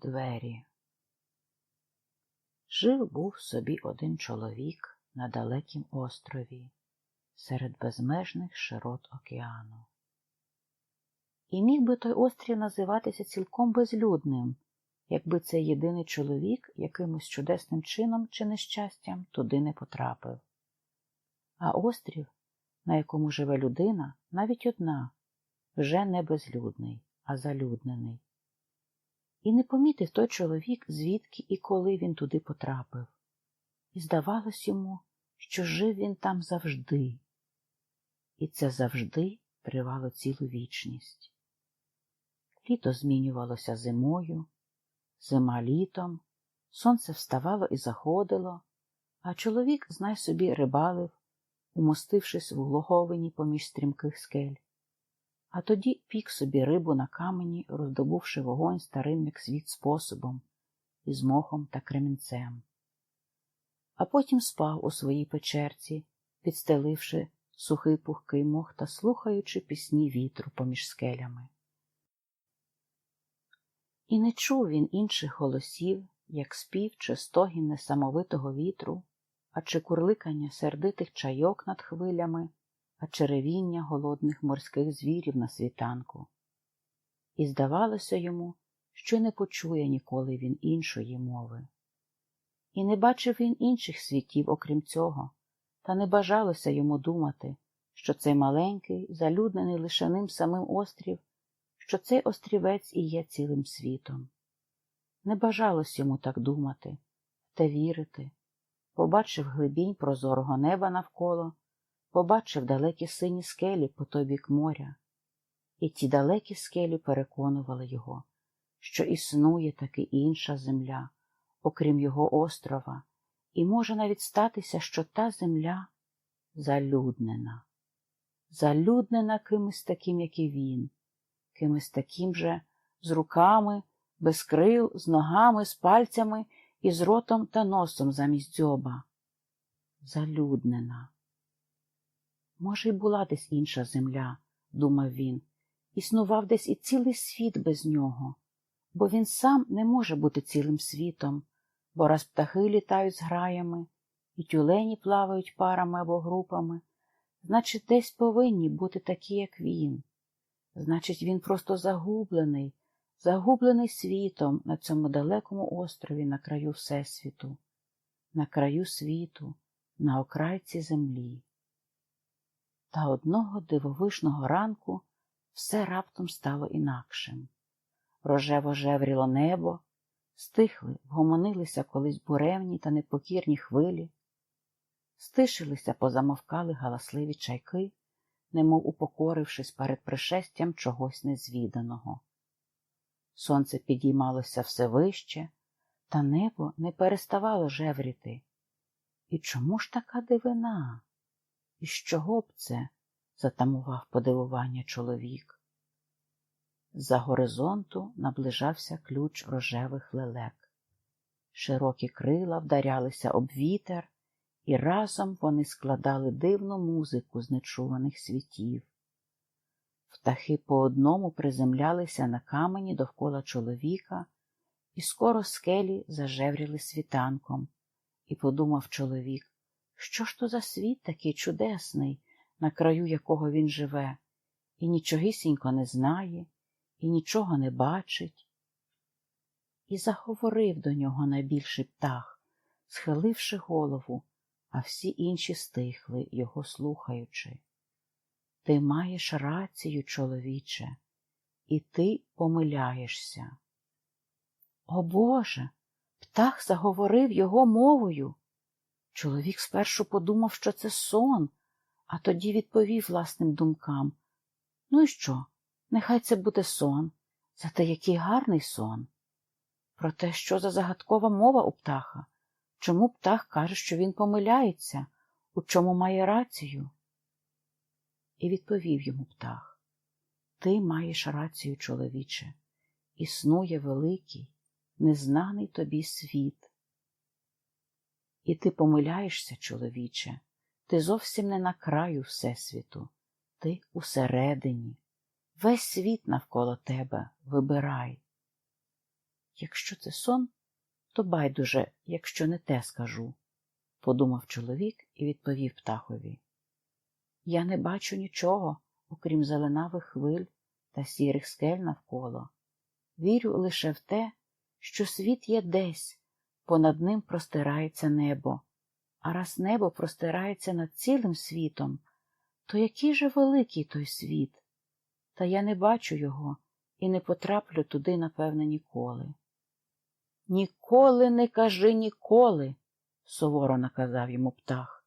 двері. Жив був собі один чоловік на далекім острові, серед безмежних широт океану. І міг би той острів називатися цілком безлюдним, якби цей єдиний чоловік якимось чудесним чином чи нещастям туди не потрапив. А острів, на якому живе людина, навіть одна, вже не безлюдний, а залюднений. І не помітив той чоловік, звідки і коли він туди потрапив. І здавалось йому, що жив він там завжди. І це завжди тривало цілу вічність. Літо змінювалося зимою, зима літом, сонце вставало і заходило, а чоловік, знай собі, рибалив, умостившись в углоговині поміж стрімких скель а тоді пік собі рибу на камені, роздобувши вогонь старим, як світ способом, із мохом та кремінцем. А потім спав у своїй печерці, підстеливши сухий пухкий мох та слухаючи пісні вітру поміж скелями. І не чув він інших голосів, як спів чи стогін несамовитого вітру, а чи курликання сердитих чайок над хвилями а черевіння голодних морських звірів на світанку. І здавалося йому, що не почує ніколи він іншої мови. І не бачив він інших світів, окрім цього, та не бажалося йому думати, що цей маленький, залюднений лише ним самим острів, що цей острівець і є цілим світом. Не бажалось йому так думати, та вірити, побачив глибінь прозорого неба навколо побачив далекі сині скелі по той бік моря, і ті далекі скелі переконували його, що існує таки інша земля, окрім його острова, і може навіть статися, що та земля залюднена, залюднена кимось таким, як і він, кимось таким же з руками, без крил, з ногами, з пальцями і з ротом та носом замість дзьоба. Залюднена. Може, й була десь інша земля, думав він, існував десь і цілий світ без нього, бо він сам не може бути цілим світом, бо раз птахи літають з граями, і тюлені плавають парами або групами, значить, десь повинні бути такі, як він. Значить, він просто загублений, загублений світом на цьому далекому острові на краю Всесвіту, на краю світу, на окрайці землі. Та одного дивовишного ранку все раптом стало інакшим. Рожево жевріло небо, стихли, вгомонилися колись буревні та непокірні хвилі, стишилися, позамовкали галасливі чайки, немов упокорившись перед пришестям чогось незвіданого. Сонце підіймалося все вище, та небо не переставало жевріти. І чому ж така дивина? І з чого б це? затамував подивування чоловік. За горизонту наближався ключ рожевих лелек. Широкі крила вдарялися об вітер, і разом вони складали дивну музику з нечуваних світів. Птахи по одному приземлялися на камені довкола чоловіка, і скоро скелі зажевріли світанком, і подумав чоловік, що ж то за світ такий чудесний, на краю якого він живе, і нічогісінько не знає, і нічого не бачить? І заговорив до нього найбільший птах, схиливши голову, а всі інші стихли, його слухаючи. Ти маєш рацію, чоловіче, і ти помиляєшся. О Боже, птах заговорив його мовою. Чоловік спершу подумав, що це сон, а тоді відповів власним думкам Ну і що? Нехай це буде сон, зате який гарний сон. Проте що за загадкова мова у птаха? Чому птах каже, що він помиляється, у чому має рацію? І відповів йому птах Ти маєш рацію, чоловіче, існує великий, незнаний тобі світ. І ти помиляєшся, чоловіче, ти зовсім не на краю Всесвіту, ти усередині. Весь світ навколо тебе вибирай. Якщо це сон, то байдуже, якщо не те скажу, подумав чоловік і відповів птахові. Я не бачу нічого, окрім зеленавих хвиль та сірих скель навколо. Вірю лише в те, що світ є десь, понад ним простирається небо, а раз небо простирається над цілим світом, то який же великий той світ? Та я не бачу його і не потраплю туди, напевне, ніколи. Ніколи не кажи ніколи, суворо наказав йому птах.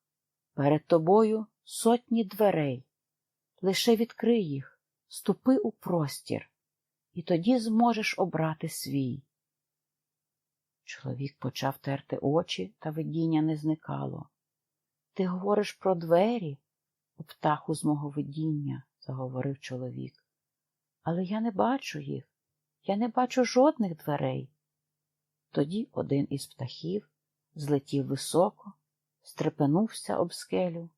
Перед тобою сотні дверей. Лише відкрий їх, ступи у простір, і тоді зможеш обрати свій. Чоловік почав терти очі, та видіння не зникало. Ти говориш про двері, у птаху з мого видіння, заговорив чоловік. Але я не бачу їх, я не бачу жодних дверей. Тоді один із птахів злетів високо, стрепенувся об скелю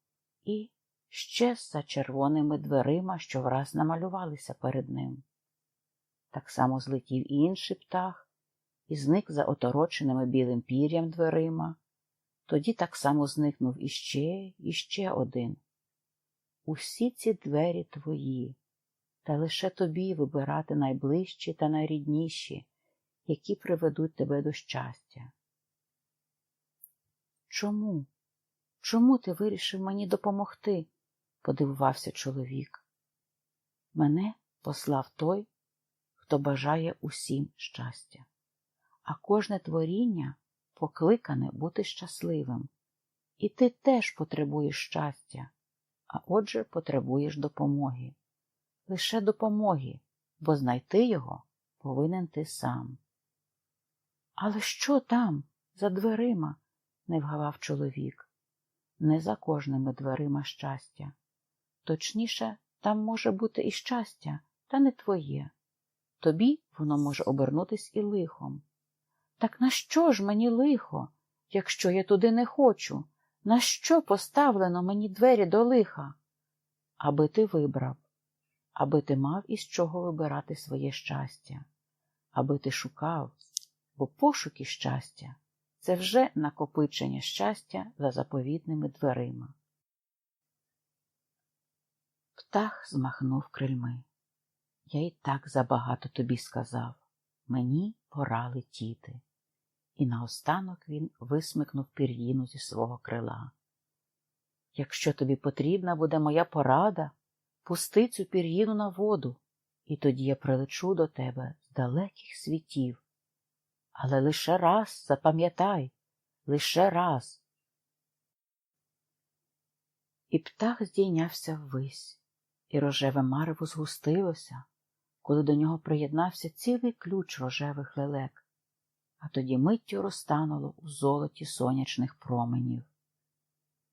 і щез за червоними дверима, що враз намалювалися перед ним. Так само злетів інший птах і зник за отороченими білим пір'ям дверима. Тоді так само зникнув іще, іще один. Усі ці двері твої, та лише тобі вибирати найближчі та найрідніші, які приведуть тебе до щастя. Чому? Чому ти вирішив мені допомогти? подивувався чоловік. Мене послав той, хто бажає усім щастя, а кожне творіння покликане бути щасливим. І ти теж потребуєш щастя, а отже, потребуєш допомоги. Лише допомоги, бо знайти його повинен ти сам. Але що там, за дверима? не вгавав чоловік. Не за кожними дверима щастя. Точніше, там може бути і щастя, та не твоє. Тобі воно може обернутись і лихом. Так на що ж мені лихо, якщо я туди не хочу? На що поставлено мені двері до лиха? Аби ти вибрав, аби ти мав із чого вибирати своє щастя, аби ти шукав, бо пошуки щастя це вже накопичення щастя за заповітними дверима. Птах змахнув крильми. Я й так забагато тобі сказав. Мені пора летіти. І наостанок він висмикнув пір'їну зі свого крила. Якщо тобі потрібна буде моя порада, пусти цю пір'їну на воду, і тоді я прилечу до тебе з далеких світів. Але лише раз запам'ятай, лише раз. І птах здійнявся ввись, і рожеве марево згустилося, коли до нього приєднався цілий ключ рожевих лелек, а тоді миттю розтануло у золоті сонячних променів.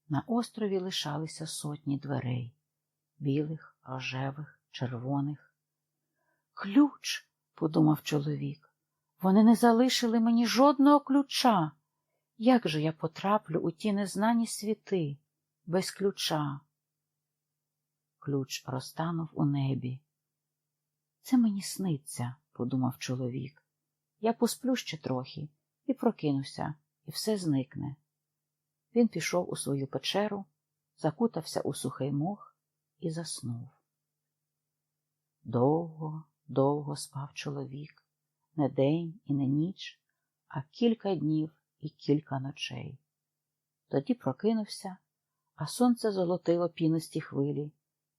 На острові лишалися сотні дверей білих, рожевих, червоних. Ключ, подумав чоловік. Вони не залишили мені жодного ключа. Як же я потраплю у ті незнані світи без ключа? Ключ розтанув у небі. Це мені сниться, подумав чоловік. Я посплю ще трохи і прокинуся, і все зникне. Він пішов у свою печеру, закутався у сухий мох і заснув. Довго, довго спав чоловік не день і не ніч, а кілька днів і кілька ночей. Тоді прокинувся, а сонце золотило пінисті хвилі,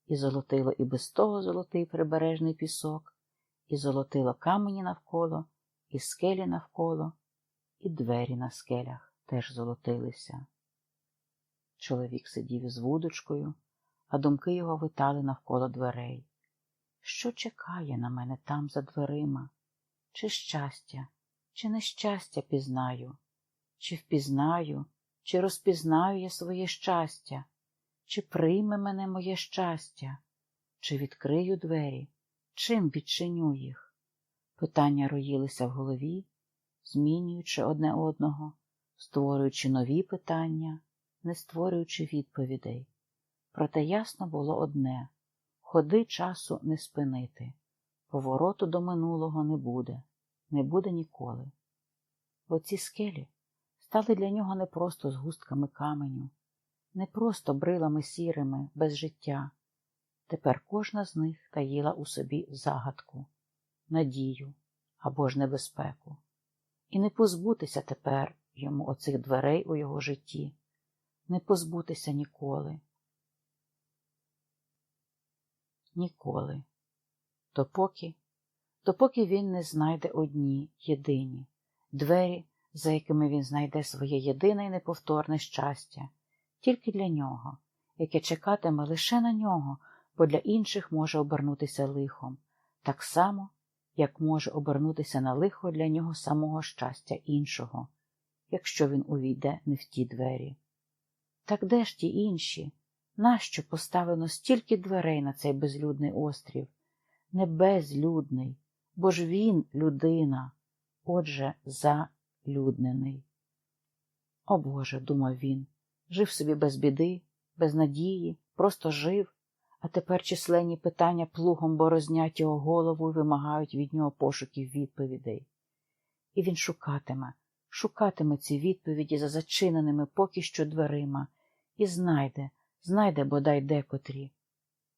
і золотило і без того золотий прибережний пісок, і золотило камені навколо, і скелі навколо, і двері на скелях теж золотилися. Чоловік сидів із вудочкою, а думки його витали навколо дверей. Що чекає на мене там за дверима? чи щастя, чи нещастя пізнаю, чи впізнаю, чи розпізнаю я своє щастя, чи прийме мене моє щастя, чи відкрию двері, чим відчиню їх? Питання роїлися в голові, змінюючи одне одного, створюючи нові питання, не створюючи відповідей. Проте ясно було одне ходи часу не спинити. Повороту до минулого не буде, не буде ніколи. Бо ці скелі стали для нього не просто згустками каменю, не просто брилами сірими, без життя. Тепер кожна з них таїла у собі загадку, надію або ж небезпеку. І не позбутися тепер йому оцих дверей у його житті, не позбутися ніколи. Ніколи. Допоки, допоки він не знайде одні, єдині, двері, за якими він знайде своє єдине і неповторне щастя, тільки для нього, яке чекатиме лише на нього, бо для інших може обернутися лихом, так само, як може обернутися на лихо для нього самого щастя іншого, якщо він увійде не в ті двері. Так де ж ті інші? Нащо поставлено стільки дверей на цей безлюдний острів? Не безлюдний, бо ж він людина, отже, залюднений. О Боже, думав він, жив собі без біди, без надії, просто жив, а тепер численні питання плугом борознять його голову і вимагають від нього пошуків відповідей. І він шукатиме, шукатиме ці відповіді за зачиненими поки що дверима, і знайде, знайде бодай декотрі.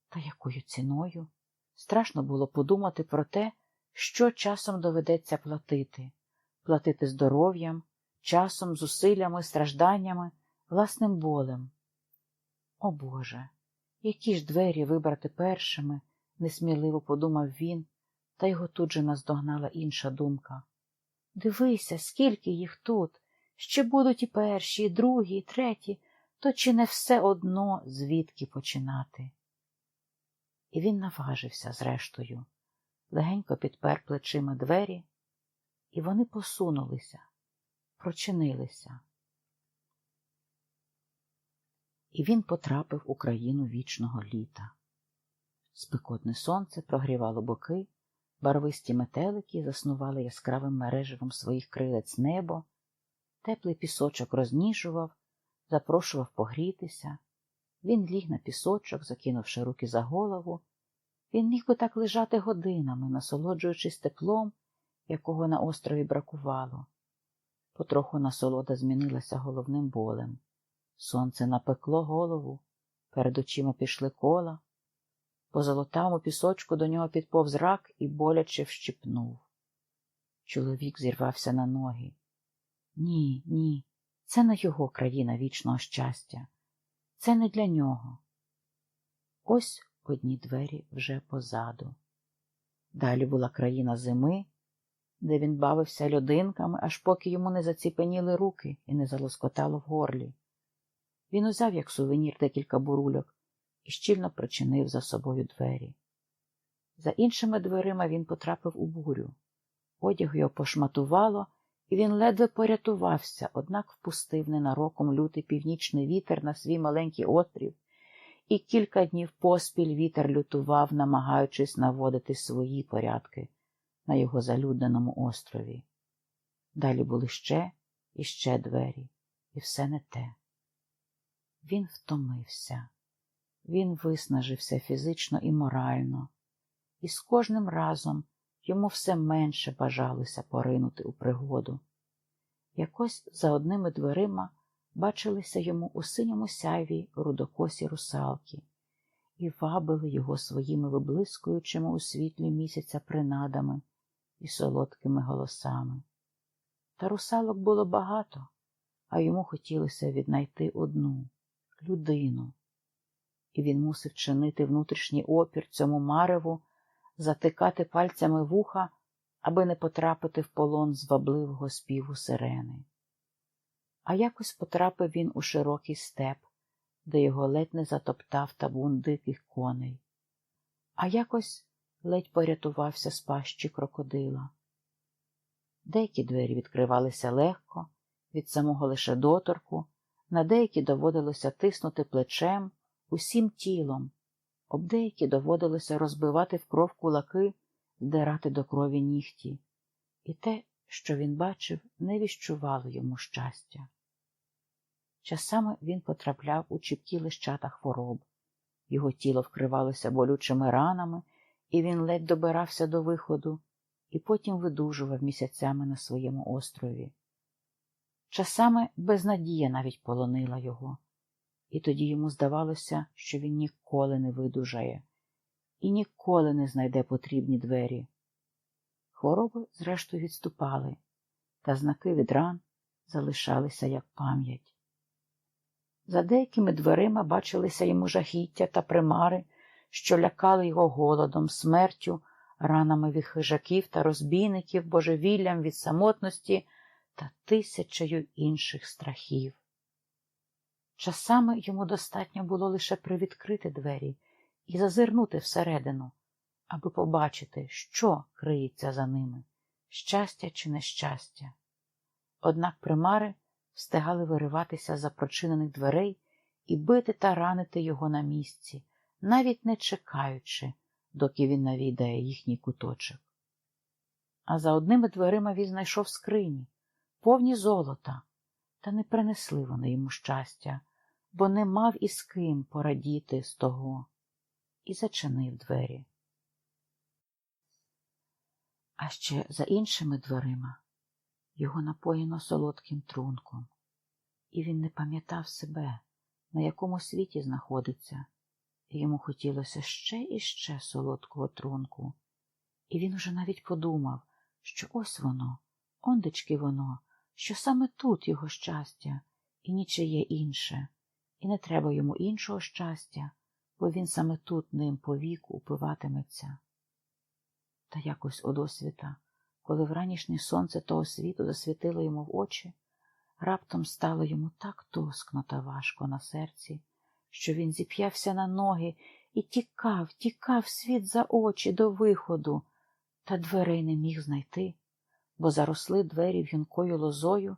Та якою ціною? Страшно було подумати про те, що часом доведеться платити, платити здоров'ям, часом, зусиллями, стражданнями, власним болем. О Боже, які ж двері вибрати першими, несміливо подумав він, та його тут же наздогнала інша думка. Дивися, скільки їх тут, ще будуть і перші, і другі, і треті, то чи не все одно звідки починати? І він наважився, зрештою, легенько підпер плечима двері, і вони посунулися, прочинилися. І він потрапив у країну вічного літа. Спекотне сонце прогрівало боки, барвисті метелики заснували яскравим мереживом своїх крилець небо, теплий пісочок розніжував, запрошував погрітися. Він ліг на пісочок, закинувши руки за голову. Він міг би так лежати годинами, насолоджуючись теплом, якого на острові бракувало. Потроху насолода змінилася головним болем. Сонце напекло голову, перед очима пішли кола. По золотавому пісочку до нього підповз рак і боляче вщипнув. Чоловік зірвався на ноги. Ні, ні, це не його країна вічного щастя. Це не для нього. Ось одні двері вже позаду. Далі була країна зими, де він бавився людинками, аж поки йому не заціпеніли руки і не залоскотало в горлі. Він узяв як сувенір декілька бурульок і щільно причинив за собою двері. За іншими дверима він потрапив у бурю. Одяг його пошматувало, і він ледве порятувався, однак впустив ненароком лютий північний вітер на свій маленький острів, і кілька днів поспіль вітер лютував, намагаючись наводити свої порядки на його залюдненому острові. Далі були ще і ще двері, і все не те. Він втомився, він виснажився фізично і морально, і з кожним разом йому все менше бажалося поринути у пригоду. Якось за одними дверима бачилися йому у синьому сяйві рудокосі русалки і вабили його своїми виблискуючими у світлі місяця принадами і солодкими голосами. Та русалок було багато, а йому хотілося віднайти одну людину, і він мусив чинити внутрішній опір цьому мареву, затикати пальцями вуха, аби не потрапити в полон звабливого співу сирени. А якось потрапив він у широкий степ, де його ледь не затоптав табун диких коней, а якось ледь порятувався з пащі крокодила. Деякі двері відкривалися легко, від самого лише доторку, на деякі доводилося тиснути плечем, усім тілом, об деякі доводилося розбивати в кров кулаки, здирати до крові нігті, і те, що він бачив, не віщувало йому щастя. Часами він потрапляв у чіпкі лищата хвороб, його тіло вкривалося болючими ранами, і він ледь добирався до виходу, і потім видужував місяцями на своєму острові. Часами безнадія навіть полонила його, і тоді йому здавалося, що він ніколи не видужає і ніколи не знайде потрібні двері. Хвороби, зрештою, відступали, та знаки від ран залишалися як пам'ять. За деякими дверима бачилися йому жахіття та примари, що лякали його голодом, смертю, ранами від хижаків та розбійників, божевіллям від самотності та тисячею інших страхів. Часами йому достатньо було лише привідкрити двері і зазирнути всередину, аби побачити, що криється за ними щастя чи нещастя. Однак примари встигали вириватися за прочинених дверей і бити та ранити його на місці, навіть не чекаючи, доки він навідає їхній куточок. А за одними дверима він знайшов скрині, повні золота, та не принесли вони йому щастя, бо не мав із ким порадіти з того, і зачинив двері. А ще за іншими дверима його напоїно солодким трунком, і він не пам'ятав себе, на якому світі знаходиться, і йому хотілося ще і ще солодкого трунку, і він уже навіть подумав, що ось воно, ондечки воно, що саме тут його щастя, і нічиє інше, і не треба йому іншого щастя, бо він саме тут ним повіку упиватиметься. Та якось одосвіта, коли вранішнє сонце того світу засвітило йому в очі, раптом стало йому так тоскно та важко на серці, що він зіп'явся на ноги і тікав, тікав світ за очі до виходу, та дверей не міг знайти, бо заросли двері в'юнкою лозою,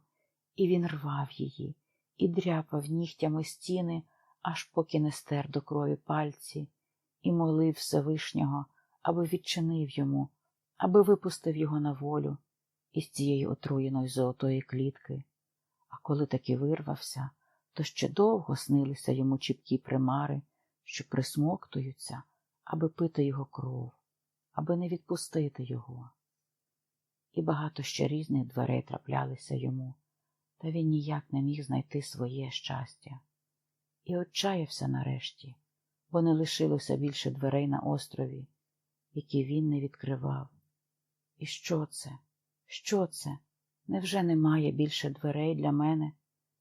і він рвав її і дряпав нігтями стіни, аж поки не стер до крові пальці, і молив Всевишнього, аби відчинив йому, аби випустив його на волю із цієї отруєної золотої клітки. А коли таки вирвався, то ще довго снилися йому чіпкі примари, що присмоктуються, аби пити його кров, аби не відпустити його. І багато ще різних дверей траплялися йому, та він ніяк не міг знайти своє щастя. І отчаявся нарешті, бо не лишилося більше дверей на острові, які він не відкривав. І що це? Що це? Невже немає більше дверей для мене,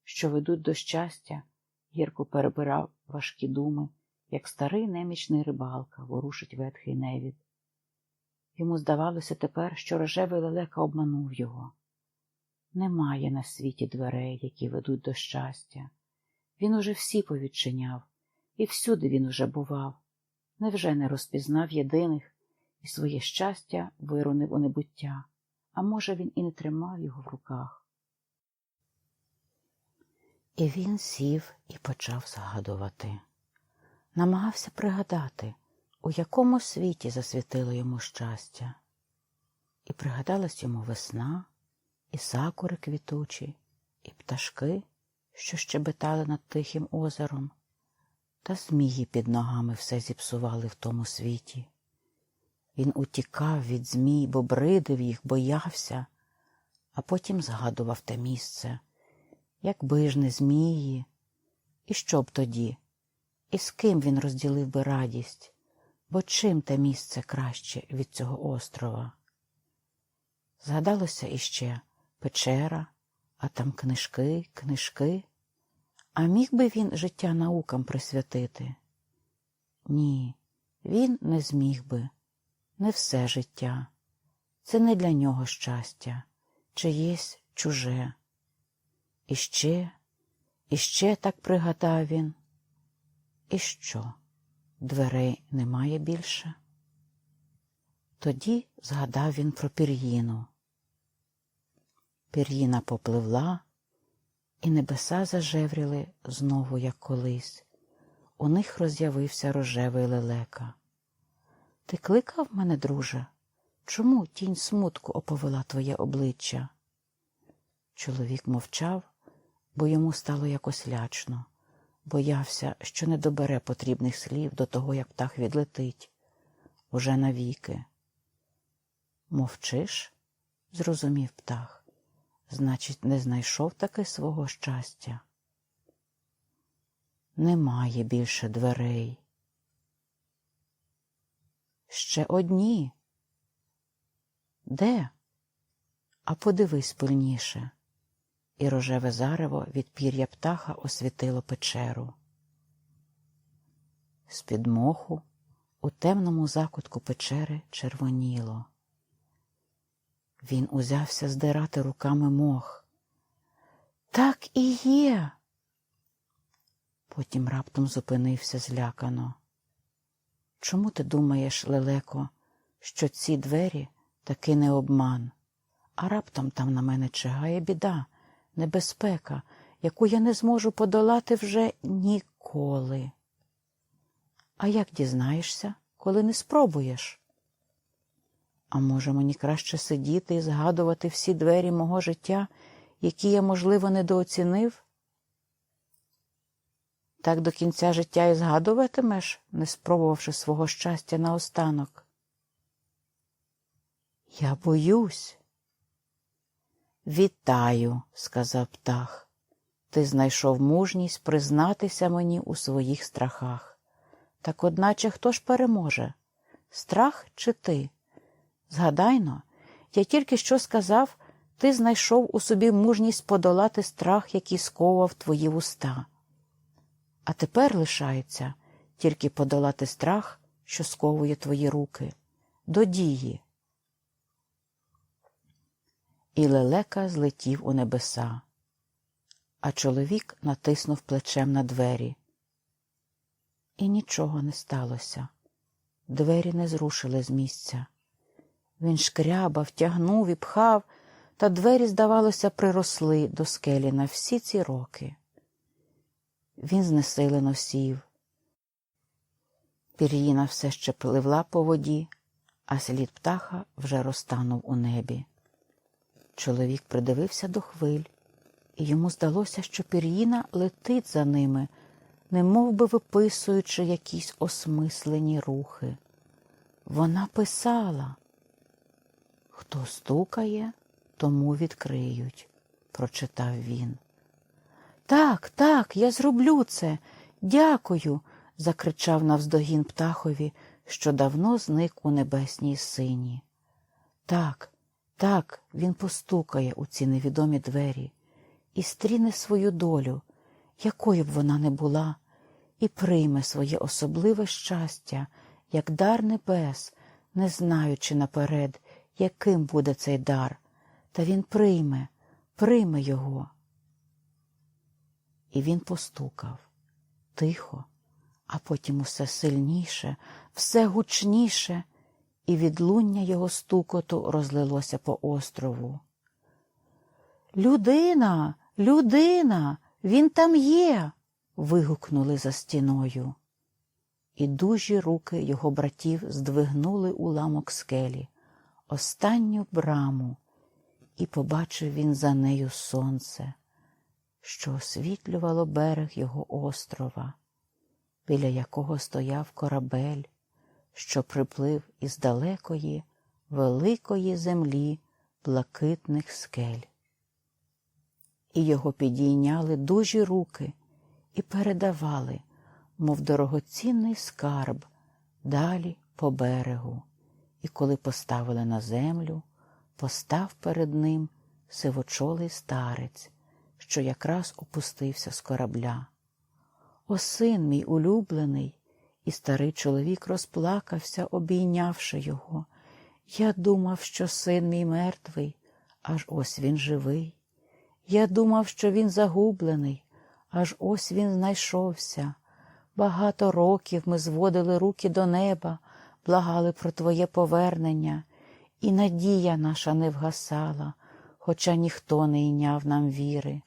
що ведуть до щастя? Гірко перебирав важкі думи, як старий немічний рибалка ворушить ветхий невід. Йому здавалося тепер, що рожевий лелека обманув його. Немає на світі дверей, які ведуть до щастя. Він уже всі повідчиняв, і всюди він уже бував. Невже не розпізнав єдиних і своє щастя вирунив у небуття, а може, він і не тримав його в руках. І він сів і почав згадувати. Намагався пригадати, у якому світі засвітило йому щастя. І пригадалась йому весна, і сакури квітучі, і пташки, що щебетали над тихим озером, та змії під ногами все зіпсували в тому світі. Він утікав від змій, бо бридив їх, боявся, а потім згадував те місце, якби ж не змії, і що б тоді, і з ким він розділив би радість, бо чим те місце краще від цього острова? Згадалося іще печера, а там книжки, книжки. А міг би він життя наукам присвятити? Ні, він не зміг би, не все життя. Це не для нього щастя, чиєсь чуже. І ще, і ще так пригадав він. І що? Дверей немає більше? Тоді згадав він про пір'їну. Пір'їна попливла, і небеса зажевріли знову, як колись. У них роз'явився рожевий лелека. Ти кликав мене, друже? Чому тінь смутку оповела твоє обличчя? Чоловік мовчав, бо йому стало якось лячно, боявся, що не добере потрібних слів до того, як птах відлетить, уже навіки. Мовчиш? зрозумів птах. Значить, не знайшов таки свого щастя. Немає більше дверей. Ще одні. Де? А подивись пильніше. І рожеве зарево від пір'я птаха освітило печеру. З-під моху у темному закутку печери червоніло. Він узявся здирати руками мох. Так і є. Потім раптом зупинився злякано. Чому ти думаєш, лелеко, що ці двері таки не обман, а раптом там на мене чигає біда, небезпека, яку я не зможу подолати вже ніколи. А як дізнаєшся, коли не спробуєш? А може, мені краще сидіти і згадувати всі двері мого життя, які я, можливо, недооцінив? Так до кінця життя і згадуватимеш, не спробувавши свого щастя наостанок? Я боюсь. Вітаю, сказав птах. Ти знайшов мужність признатися мені у своїх страхах. Так одначе хто ж переможе? Страх чи ти? Згадайно, я тільки що сказав, ти знайшов у собі мужність подолати страх, який сковував твої вуста. А тепер лишається тільки подолати страх, що сковує твої руки, до дії. І лелека злетів у небеса, а чоловік натиснув плечем на двері. І нічого не сталося. Двері не зрушили з місця. Він шкрябав, тягнув і пхав, та двері, здавалося, приросли до скелі на всі ці роки. Він знесилено сів. Пір'їна все ще пливла по воді, а слід птаха вже розтанув у небі. Чоловік придивився до хвиль, і йому здалося, що пір'їна летить за ними, немов би виписуючи якісь осмислені рухи. Вона писала. Хто стукає, тому відкриють, прочитав він. Так, так, я зроблю це. Дякую. закричав навздогін птахові, що давно зник у небесній сині. Так, так, він постукає у ці невідомі двері і стріне свою долю, якою б вона не була, і прийме своє особливе щастя, як дар небес, не знаючи наперед, яким буде цей дар, та він прийме, прийме його. І він постукав тихо, а потім усе сильніше, все гучніше, і відлуння його стукоту розлилося по острову. Людина, людина, він там є. вигукнули за стіною. І дужі руки його братів здвигнули уламок скелі, останню браму, і побачив він за нею сонце що освітлювало берег його острова, біля якого стояв корабель, що приплив із далекої, великої землі блакитних скель. І його підійняли дужі руки і передавали, мов дорогоцінний скарб, далі по берегу, і коли поставили на землю, постав перед ним сивочолий старець що якраз опустився з корабля. О, син мій улюблений, і старий чоловік розплакався, обійнявши його. Я думав, що син мій мертвий, аж ось він живий. Я думав, що він загублений, аж ось він знайшовся. Багато років ми зводили руки до неба, благали про Твоє повернення, і надія наша не вгасала, хоча ніхто не йняв нам віри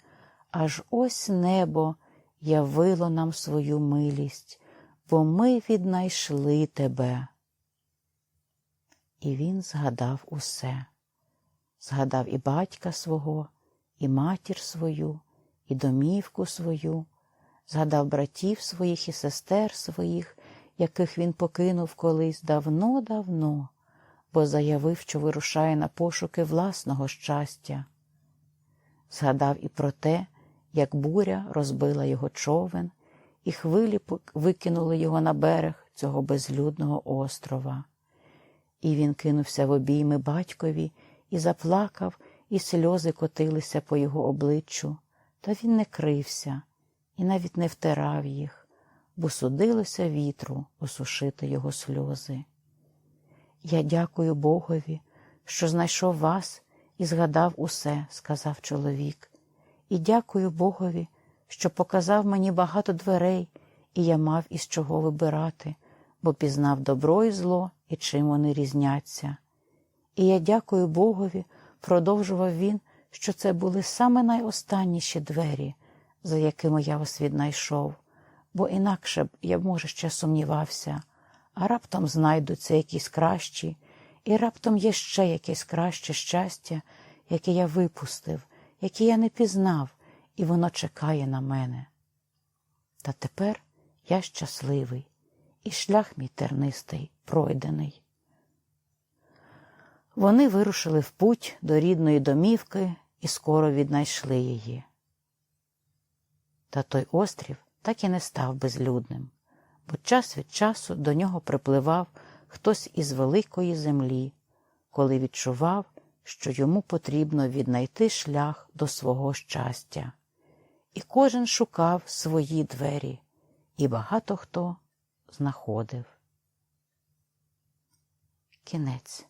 аж ось небо явило нам свою милість, бо ми віднайшли тебе. І він згадав усе, згадав і батька свого, і матір свою, і домівку свою, згадав братів своїх і сестер своїх, яких він покинув колись давно-давно, бо заявив, що вирушає на пошуки власного щастя. Згадав і про те, як буря розбила його човен, і хвилі викинули його на берег цього безлюдного острова. І він кинувся в обійми батькові і заплакав, і сльози котилися по його обличчю, та він не крився і навіть не втирав їх, бо судилося вітру осушити його сльози. Я дякую Богові, що знайшов вас і згадав усе, сказав чоловік, і дякую Богові, що показав мені багато дверей, і я мав із чого вибирати, бо пізнав добро і зло і чим вони різняться. І я дякую Богові, продовжував він, що це були саме найостанніші двері, за якими я вас віднайшов, бо інакше б я, може, ще сумнівався, а раптом знайдуться якісь кращі, і раптом є ще якесь краще щастя, яке я випустив, яке я не пізнав, і воно чекає на мене. Та тепер я щасливий, і шлях мій тернистий пройдений. Вони вирушили в путь до рідної домівки і скоро віднайшли її. Та той острів так і не став безлюдним, бо час від часу до нього припливав хтось із великої землі, коли відчував, що йому потрібно віднайти шлях до свого щастя. І кожен шукав свої двері, і багато хто знаходив. Кінець.